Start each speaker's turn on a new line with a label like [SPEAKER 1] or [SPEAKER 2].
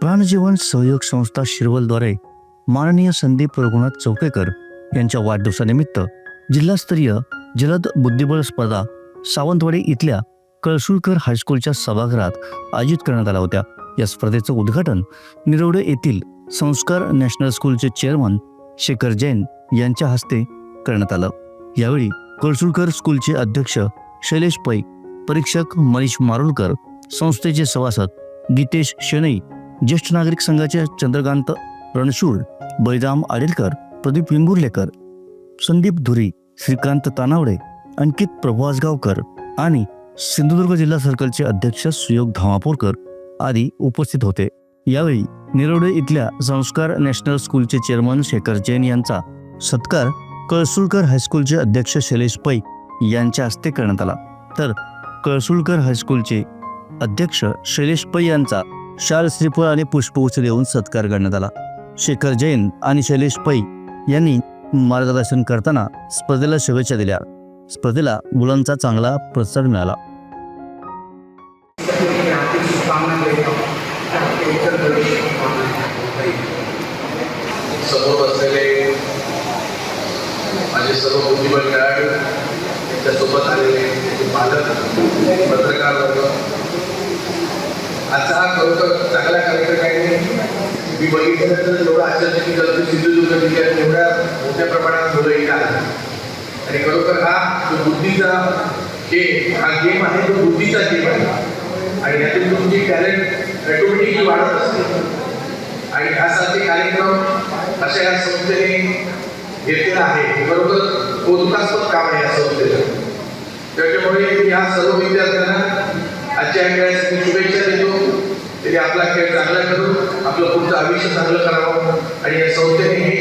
[SPEAKER 1] प्राणजीवन सहयोग संस्था शिरवलद्वारे माननीय संदीप रघुनाथ चौकेकर यांच्या वाढदिवसानिमित्त जिल्हास्तरीय जलद बुद्धिबळ स्पर्धा सावंतवाडी इथल्या कळसुळकर हायस्कूलच्या सभागृहात आयोजित करण्यात आल्या होत्या. या स्पर्धेचं उद्घाटन निरवडे येथील संस्कार नॅशनल स्कूलचे चेअरमन शेखर जैन यांच्या हस्ते करण्यात आलं. यावेळी कळसुळकर स्कूलचे अध्यक्ष शैलेश पै परीक्षक मनीष मारुलकर संस्थेचे सभासद गीतेश शेणई ज्येष्ठ नागरिक संघाचे चंद्रकांत रणशूळ बळीराम आडेलकर प्रदीप विंगुर्लेकर संदीप धुरी श्रीकांत तानावडे अंकित प्रभुआसगावकर आणि सिंधुदुर्ग जिल्हा सर्कलचे अध्यक्ष सुयोग धामापूरकर आदी उपस्थित होते. यावेळी निरोडे इथल्या संस्कार नॅशनल स्कूलचे चेअरमन शेखर जैन यांचा सत्कार कळसुळकर हायस्कूलचे अध्यक्ष शैलेश पै यांच्या हस्ते करण्यात आला. तर कळसुळकर हायस्कूलचे अध्यक्ष शैलेश पै यांचा शाल श्रीफळ आणि पुष्पगुच्छ देऊन सत्कार करण्यात आला. शेखर जैन आणि शैलेश पै यांनी मार्गदर्शन करताना स्पर्धेला शुभेच्छा दिल्या. स्पर्धेला मुलांचा चांगला प्रतिसाद मिळाला.
[SPEAKER 2] समोर बसलेले माझे सर्व बुद्धिबळ खेळाडू त्याच्यासोबत आलेले त्याचे पालक पत्रकार वर्ग आजचा हा खरोखर चांगला कार्यक्रम आहे. मी बघितलं तर एवढं आश्चर्य की जर सिंधुदुर्ग जिल्ह्यात एवढ्या मोठ्या प्रमाणात मुलं येत आहेत आणि खरोखर हा जो बुद्धीचा खेळ हा गेम आहे तो बुद्धीचा गेम आहे आणि यातून तुमची टॅलेंट ऑटोमॅटिकली वाढत असते. आणि यासाठी कार्यक्रम अशा या संस्थेने घेतलेला आहे. बरोबर कौतुकास्पद काम आहे या संस्थेचं. त्याच्यामुळे या सर्व विद्यार्थ्यांना आजच्या या खेळासाठी शुभेच्छा देतो. तरी आपला खेळ चांगला करून आपलं पुढचं आयुष्य चांगलं करावं. आणि या संस्थेत